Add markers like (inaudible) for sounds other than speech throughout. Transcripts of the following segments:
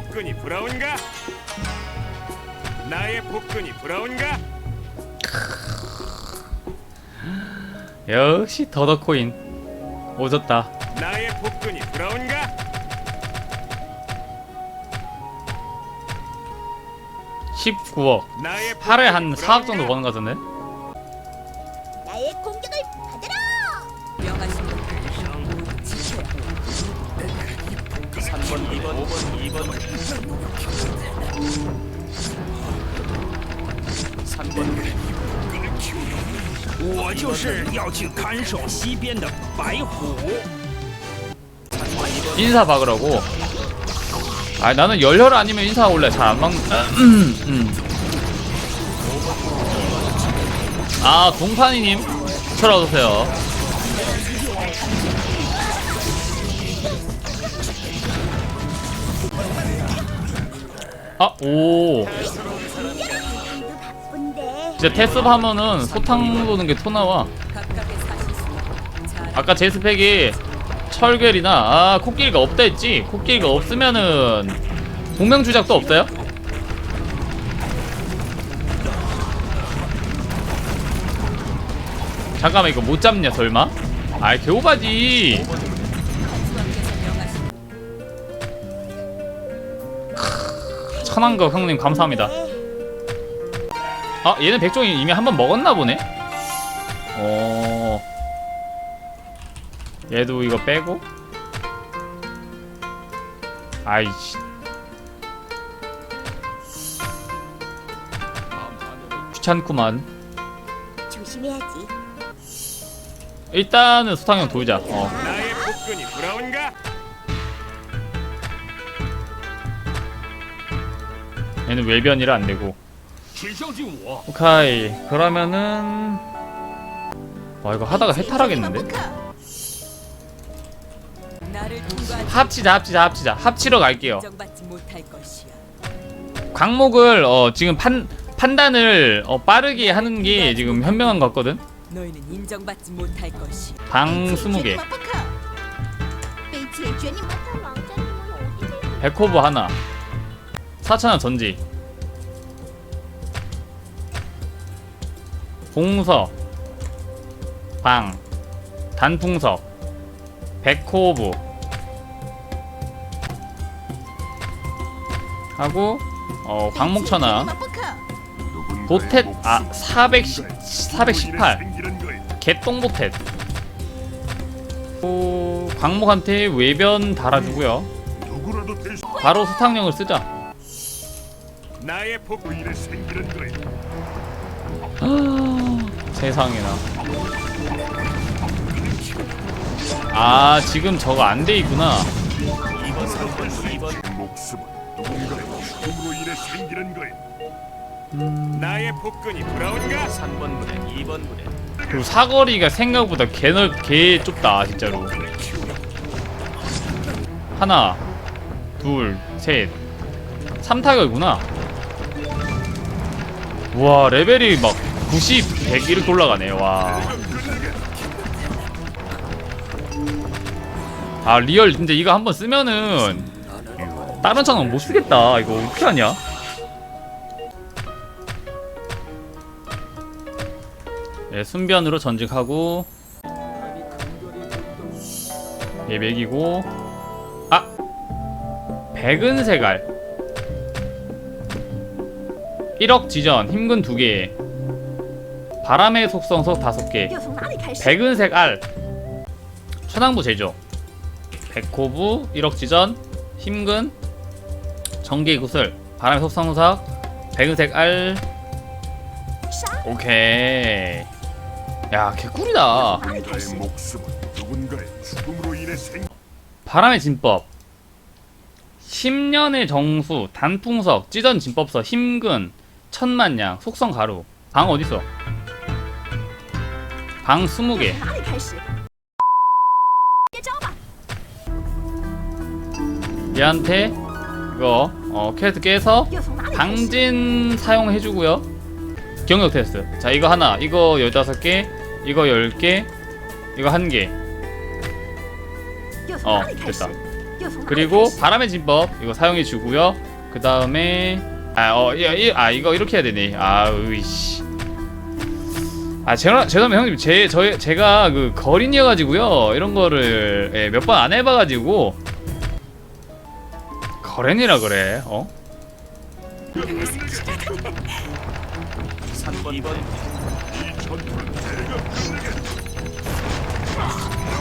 복근이 부러운가? 나의 복근이 부러운가? 역시 더더코인 오졌다 나의 복근이 부러운가? 19억 나의 하루에 한 복근이 4억 정도 부러운가? 버는 것 같은데 2번 5번 2번 3번 我就是要去看守西边的白虎。 인사 박으라고 아 나는 열혈 아니면 인사 원래 잘 안 막... 음, 음. 아 동판이님 쳐라오세요 아, 오. 진짜 테스트 하면은 소탕 도는 게 토 나와. 아까 제 스펙이 철결이나 아 코끼리가 없다 했지 코끼리가 없으면은 공명 주작도 없어요? 잠깐만 이거 못 잡냐 설마? 아이 개오바지 천왕거 형님 감사합니다. 아 얘는 백종이 이미 한 번 먹었나 보네? 어. 얘도 이거 빼고? 아이씨. 귀찮구만. 조심해야지. 일단은 수탕형 돌자. 어. 나의 복근이 부러운가? 얘는 외변이라 안 되고. 오카이. 그러면은 와 이거 하다가 해탈하겠는데? 합치자 합치자 합치자 합치러 갈게요. 광목을 어, 지금 판 판단을 어, 빠르게 하는 게 지금 현명한 것 같거든. 너희는 인정받지 못할 것이. 방 20개. 백호브 하나. 4천원 전지. 봉석. 방. 단풍석. 백호브 하고 어 광목천하。 보텟 아 410, 418 개똥 보텟 오, 광목한테 외변 달아주고요. 바로 수탕령을 쓰자 나의 복근이 생기는 거야. 세상에나 아 지금 저거 안 돼 있구나 2번 3번 2번 목숨은 누군가의 죽음으로 인해 생기는 거야. 나의 복근이 부러운가? 3번 부대 2번 부대 그리고 사거리가 생각보다 개넓 개 좁다 진짜로 하나 둘 셋 3타격이구나 우 와 레벨이 막 90, 100 이렇게 올라가네 와. 아 리얼 진짜 이거 한번 쓰면은 다른 차는 못 쓰겠다. 이거 어떻게 하냐? 예, 순변으로 전직하고 얘 맥이고. 아! 백은색알 1억 지전 힘근 2개. 바람의 속성석 5개. 백은색 알. 천왕부 제조. 백호부 1억 지전 힘근 전기 구슬. 바람의 속성석 백은색 알. 오케이. 야 개꿀이다. 바람의 진법. 10년의 정수 단풍석 찌전 진법서 힘근 천만냥 속성 가루. 방 어디 있어? 방 20개. 얘한테 이거 어, 캐스트 깨서 방진 사용해주고요. 기억력 테스트. 자 이거 하나. 이거 15개 이거 10개 이거 1개. 어 됐다. 그리고 바람의 진법 이거 사용해주고요. 그 다음에 아, 어, 이, 이, 아 이거 이렇게 해야 되네. 아우이씨. 아, 아 제가, 죄송합니다, 형님. 제, 저, 제가 그 거린이어가지고요. 이런 거를 예, 몇 번 안 해봐가지고. 거랜이라 그래, 어?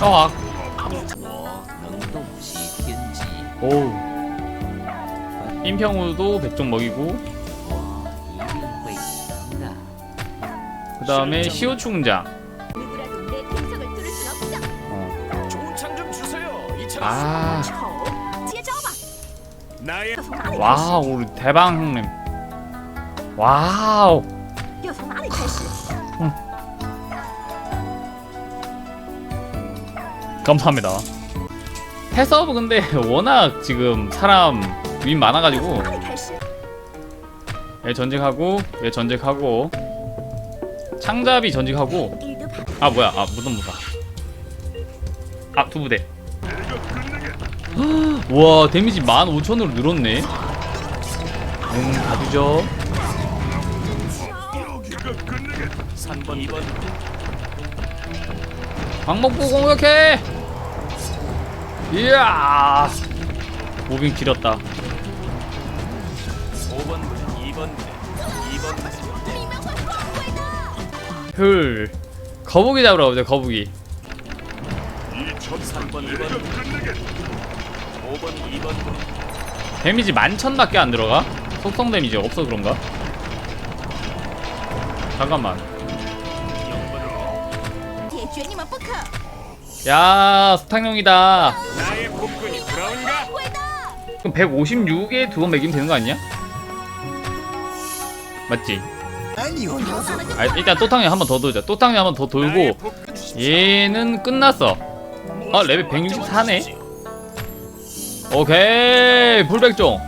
아. 어, 아. 오우. 임평우도 백종 먹이고. 그 다음에 시오충장 아. 와우 대방 형님. 와우. 음. 감사합니다. 해서 근데 (laughs) 워낙 지금 사람 윈 많아가지고. 얘 전직하고 얘 전직하고. 창잡이 전직하고. 아 뭐야. 아 무덤 무사. 아두 부대. (gasps) 와 데미지 15,000으로 늘었네. 음 가주죠. 3번 2번 방목부 공격해! 이야! 모빙 길었다. 5번 부대 2번 부대 2번 부대 你们会后悔的。 헐 거북이 잡으러 가보자 거북이 3번 2번 5번 2번 부대 데미지 11,000밖에 안 들어가? 속성 데미지 없어 그런가? 잠깐만 解决你们不可！ 야 스탕용이다 나의 복근이 돌아온가 会的。 그럼 156에 두 번 매기면 되는 거 아니야? 맞지? 아, 일단 또탕이 한 번 더 돌자. 또탕이 한 번 더 돌고 얘는 끝났어. 아 레벨 164네. 오케이 풀백종.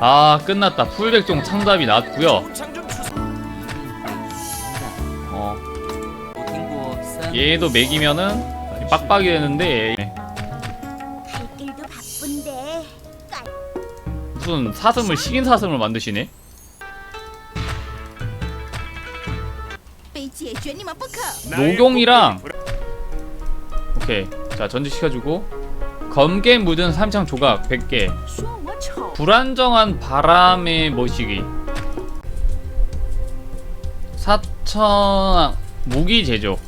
아 끝났다. 풀백종 창답이 나왔고요. 어. 얘도 먹이면은 빡빡이 되는데 무슨 사슴을 식인 사슴을 만드시네? 노경이랑. 오케이. 자 전지 시켜주고. 검게 묻은 삼창 조각 100개. 불안정한 바람의 모시기. 사천 무기 제조.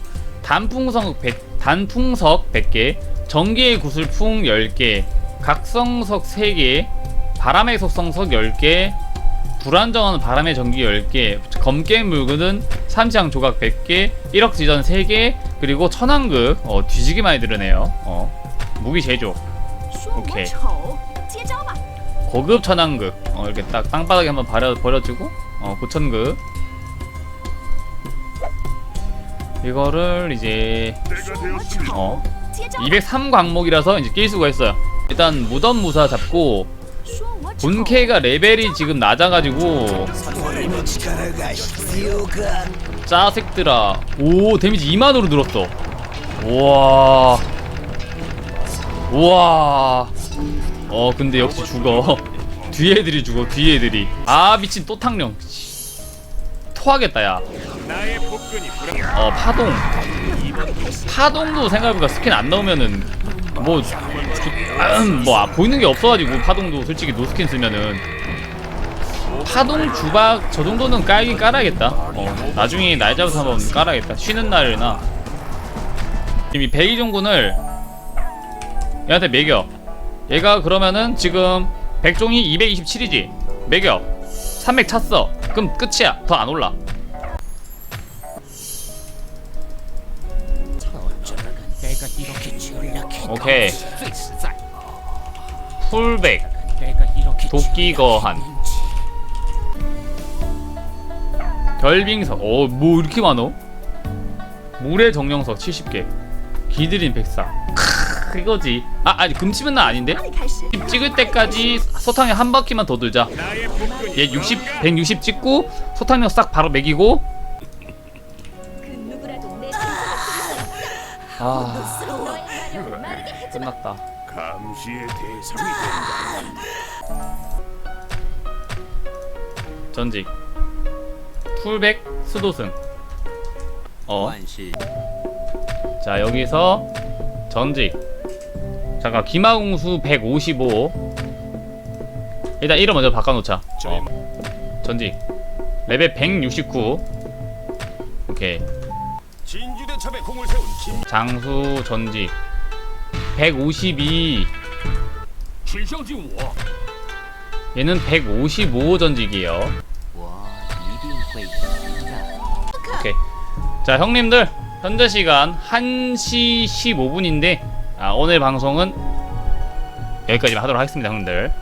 단풍석 100, 단풍석 100개. 전기의 구슬풍 10개. 각성석 3개. 바람의 속성석 10개, 불안정한 바람의 전기 10개, 검게임 물건은 삼시장 조각 100개, 1억 지전 3개, 그리고 천왕극 어, 뒤지게 많이 들으네요. 어, 무기 제조. 오케이. 고급 천왕극 어, 이렇게 딱 땅바닥에 한번 버려, 버려주고 어, 고천극 이거를 이제 어, 203 광목이라서 이제 낄 수가 있어요. 일단 무덤 무사 잡고 본캐가 레벨이 지금 낮아가지고 짜색들아. 오 데미지 2만으로 늘었어. 우와. 우와. 어 근데 역시 죽어. (laughs) 뒤에 애들이 죽어 뒤에 애들이. 아 미친 또 탕령. 씨. 토하겠다 야어 파동. 파동도 생각해보니까 스킨 안 나오면은 뭐, 주- 뭐 아, 보이는 게 없어가지고 파동도 솔직히 노스킨 쓰면은 파동 주박 저 정도는 깔긴 깔아야겠다. 어, 나중에 날 잡아서 한번 깔아야겠다. 쉬는 날이나 지금 이 백이종군을 얘한테 매겨. 얘가 그러면은 지금 백종이 227이지. 매겨. 300 찼어. 그럼 끝이야. 더 안 올라. 오케이. 풀백. 도끼 거한. 결빙석 어뭐 이렇게 많어? 물의 정령석 70개. 기드린 백사. 크 이거지. 아 아니 금치면 나 아닌데? 찍을 때까지 소탕에 한 바퀴만 더 돌자. 얘 60, 160 찍고 소탕력 싹 바로 먹이고 아. 끝났다. 감시의 대상이 된다. 전직. 풀백 수도승. 어? 万事자 여기서 전직. 잠깐 기마공수 155 일단 이름 먼저 바꿔놓자. 저희 어. 전직. 레벨 169 오케이 포탑에 공을 세운 김 장수 전지. 152 얘는 155 전지기에요. 오케이. 자 형님들 현재 시간 1시 15분인데 아, 오늘 방송은 여기까지 하도록 하겠습니다 형님들.